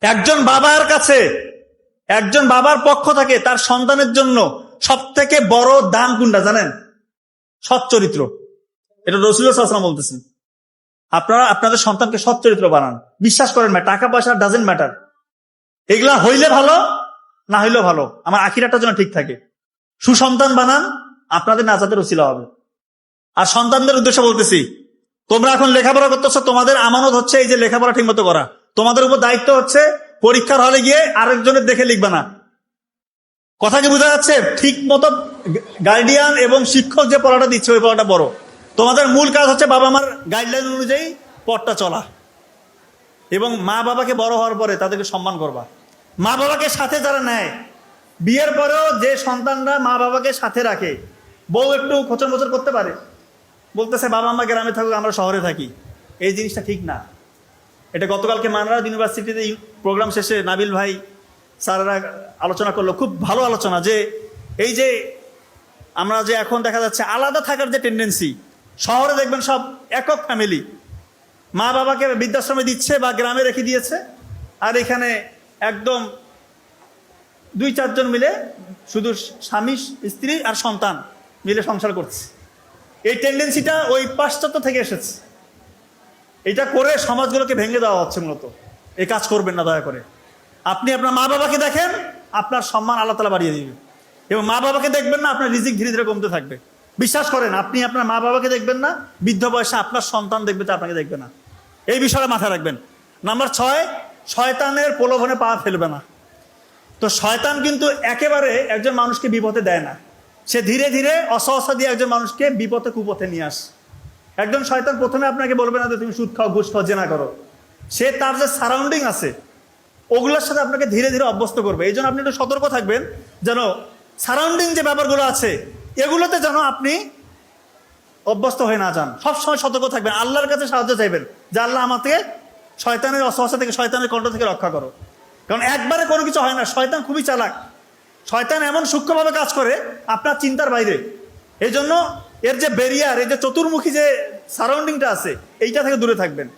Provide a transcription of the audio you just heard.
একজন বাবার কাছে, একজন বাবার পক্ষ থেকে তার সন্তানের জন্য সব থেকে বড় দান কোনটা জানেন? সৎ চরিত্র। এটা রসুল সাল্লাম বলতেছেন। আপনারা, আপনাদের সন্তানকে সৎ চরিত্র বানান। বিশ্বাস করেন না টাকা পয়সা ডাজেন্ট ম্যাটার এগুলা হইলে ভালো, না হইলেও ভালো। আমার আখিরাটার যেন ঠিক থাকে। সুসন্তান বানান, আপনাদের নাজাতের উচিলা হবে। আর সন্তানদের উদ্দেশ্যে বলতেছি, তোমরা এখন লেখাপড়া করতেছ, তোমাদের আমানত হচ্ছে এই যে লেখাপড়া ঠিক মতো করা। তোমাদের উপর দায়িত্ব হচ্ছে পরীক্ষার হলে গিয়ে আরেকজনের দেখে লিখবে না। কথা কি বোঝা যাচ্ছে? ঠিক মতো গার্ডিয়ান এবং শিক্ষক যে পড়াটা দিচ্ছে, ওই পড়াটা বড় তোমাদের মূল কাজ হচ্ছে বাবা মার গাইডলাইন অনুযায়ী পথটা চলা। এবং মা বাবাকে বড় হওয়ার পরে তাদেরকে সম্মান করবা। মা বাবাকে সাথে যারা নেয়, বিয়ের পরেও যে সন্তানরা মা বাবাকে সাথে রাখে, বউ একটু খোঁচন মোচন করতে পারে। বলতেছে, বাবা মা গ্রামে থাকুক, আমরা শহরে থাকি। এই জিনিসটা ঠিক না। এটা গতকালকে মানরাজ ইউনিভার্সিটিতে প্রোগ্রাম শেষে নাবিল ভাই স্যারেরা আলোচনা করল। খুব ভালো আলোচনা যে এই যে আমরা যে এখন দেখা যাচ্ছে আলাদা থাকার যে টেন্ডেন্সি শহরে দেখবেন সব একক ফ্যামিলি মা বাবাকে বৃদ্ধাশ্রমে দিচ্ছে বা গ্রামে রেখে দিয়েছে, আর এখানে একদম দুই চারজন মিলে শুধু স্বামী, স্ত্রী আর সন্তান মিলে সংসার করছে। এই টেন্ডেন্সিটা ওই পাশ্চাত্য থেকে এসেছে। এটা করে সমাজগুলোকে ভেঙে দেওয়া হচ্ছে মূলত। এই কাজ করবেন না, দয়া করে। আপনি আপনার মা বাবাকে দেখেন, আপনার সম্মান আল্লাহ তালা বাড়িয়ে দিবে। এবং মা বাবাকে দেখবেন না, আপনার রিজিক ধীরে ধীরে কমতে থাকবে। বিশ্বাস করেন, আপনি আপনার মা বাবাকে দেখবেন না, বৃদ্ধ বয়সে আপনার সন্তান দেখবে তো আপনাকে দেখবে না। এই বিষয়টা মাথায় রাখবেন। নাম্বার ছয়, শয়তানের প্রলোভনে পা ফেলবে না। তো শয়তান কিন্তু একেবারে একজন মানুষকে বিপদে দেয় না। সে ধীরে ধীরে অসহসা দিয়ে একজন মানুষকে বিপদে কুপথে নিয়ে আসে। একজন শয়তান প্রথমে আপনাকে বলবে না যে তুমি সুদ খাও, ঘুষ খাও, জেনা করো। সে তার যে সারাউন্ডিং আছে, ওগুলোর সাথে আপনাকে ধীরে ধীরে অভ্যস্ত করবে। এই জন্য আপনি একটু সতর্ক থাকবেন, যেন সারাউন্ডিং যে ব্যাপারগুলো আছে, এগুলোতে যেন আপনি অভ্যস্ত হয়ে না যান। সবসময় সতর্ক থাকবেন, আল্লাহর কাছে সাহায্য চাইবেন যে আল্লাহ আমাকে শয়তানের অসহসা থেকে, শয়তানের কণ্ঠ থেকে রক্ষা করো। কারণ একবারে কোনো কিছু হয় না, শয়তান খুবই চালাক। শয়তান এমন সূক্ষ্মভাবে কাজ করে আপনার চিন্তার বাইরে। এই জন্য এর যে ব্যারিয়ার এই যে চতুর্মুখী যে সারাউন্ডিংটা আছে এইটা থেকে দূরে থাকবেন।